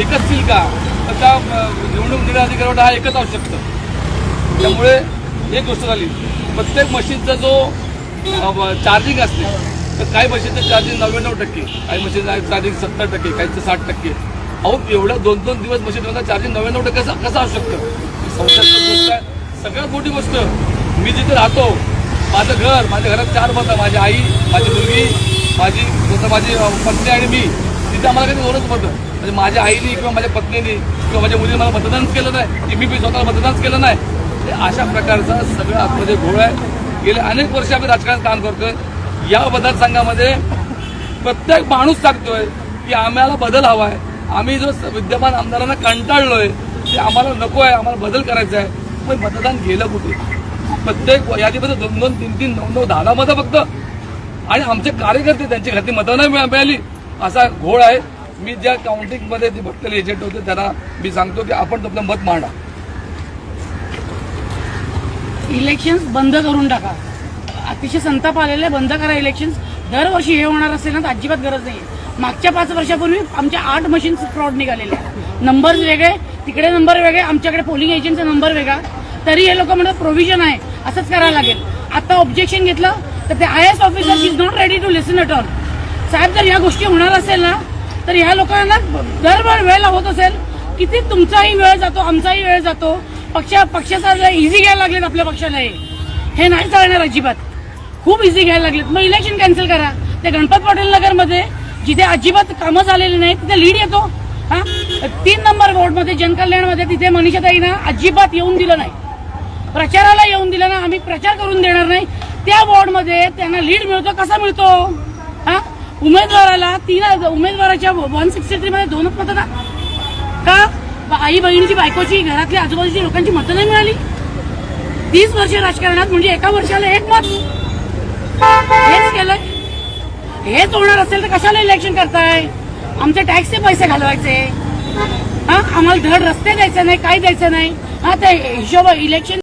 एकच सील का? तर त्या निवडणूक निर्णय अधिकाऱ्यावर हा एकच असू शकतं त्यामुळे एक गोष्ट झाली. प्रत्येक मशीनचा जो चार्जिंग असते तर काही मशीनचं चार्जिंग नव्याण्णव टक्के काही मशीनचं चार्जिंग सत्तर टक्के काहीचं साठ टक्के. अहो एवढं दोन दोन दिवस मशीन चार्जिंग नव्याण्णव टक्के कसं असू शकतं संशयास्पद गोष्ट आहे सगळ्यात मोठी गोष्ट मी जिथे राहतो माझं घर माझ्या घरात चार मतं माझी आई माझी मुलगी माझी जसं माझी पत्नी आणि मी तिथे आम्हाला काही दोनच मतं म्हणजे माझ्या आईने किंवा माझ्या पत्नीने किंवा माझ्या मुलीने मला मतदानच केलं नाही की मी मी स्वतःला मतदानच केलं नाही. ते अशा प्रकारचा सगळं आतमध्ये घोळ आहे गेले अनेक वर्ष आम्ही राजकारणात काम करतोय. या मतदारसंघामध्ये प्रत्येक माणूस सांगतोय की आम्हाला बदल हवा आहे. आम्ही जो स- विद्यमान आमदारांना कंटाळलोय ते आम्हाला नको आहे आम्हाला बदल करायचा आहे. पण मतदान गेलं कुठे? प्रत्येक यादीमध्ये दोन दोन तीन तीन नऊ नऊ दहा दहा मतं फक्त. आणि आमचे कार्यकर्ते त्यांची घातली मतं नाही मिळा- मिळाली. असा घोळ आहे. मी ज्या काउंटिंगमध्ये जे भटकले एजंट होते त्यांना मी सांगतो की आपण आपलं मत मांडा. इलेक्शन्स बंद करून टाका. अतिशय संताप आलेले बंद करा इलेक्शन्स दरवर्षी हे होणार असेल ना तर अजिबात गरज नाही मागच्या पाच वर्षापूर्वी आमच्या आठ मशीन फ्रॉड निघालेले नंबर वेगळे तिकडे नंबर वेगळे आमच्याकडे पोलिंग एजंटचा नंबर वेगळा. तरी हे लोक म्हणतात प्रोव्हिजन आहे. असंच करायला लागेल. आता ऑब्जेक्शन घेतलं तर ते I S officer is not ready to listen at all साहेब जर या गोष्टी होणार असेल ना तर ह्या लोकांना दरबार वेळ होत असेल किती तुमचाही वेळ जातो आमचाही वेळ जातो पक्ष पक्षाचा इझी घ्यायला लागलेत आपल्या पक्षाला हे नाही चालणार अजिबात. खूप इझी घ्यायला लागलेत. मग इलेक्शन कॅन्सल करा. ते गणपत पाटील नगरमध्ये जिथे अजिबात कामं झालेली नाही तिथे लीड येतो. हा? तीन नंबर वॉर्डमध्ये जनकल्याणमध्ये तिथे मनीषाताईना अजिबात येऊन दिलं नाही. प्रचाराला येऊन दिलं ना आम्ही प्रचार करून देणार नाही. त्या वॉर्डमध्ये त्यांना लीड मिळतो कसा मिळतो? हा? उमेदवाराला तीन उमेदवाराच्या वन सिक्स्टी थ्री मध्ये दोनच मतं ना का? आई बहिणीची बायकोची घरातल्या आजूबाजूच्या लोकांची मतं नाही मिळाली? तीस वर्ष राजकारणात म्हणजे एका वर्षाला एक मत. हेच केलंय. हेच होणार असेल तर कशाला इलेक्शन करताय? आमचे टॅक्सचे पैसे घालवायचे. हा? आम्हाला धड रस्ते द्यायचे नाही काय द्यायचं नाही. हा ते हिशोब इलेक्शन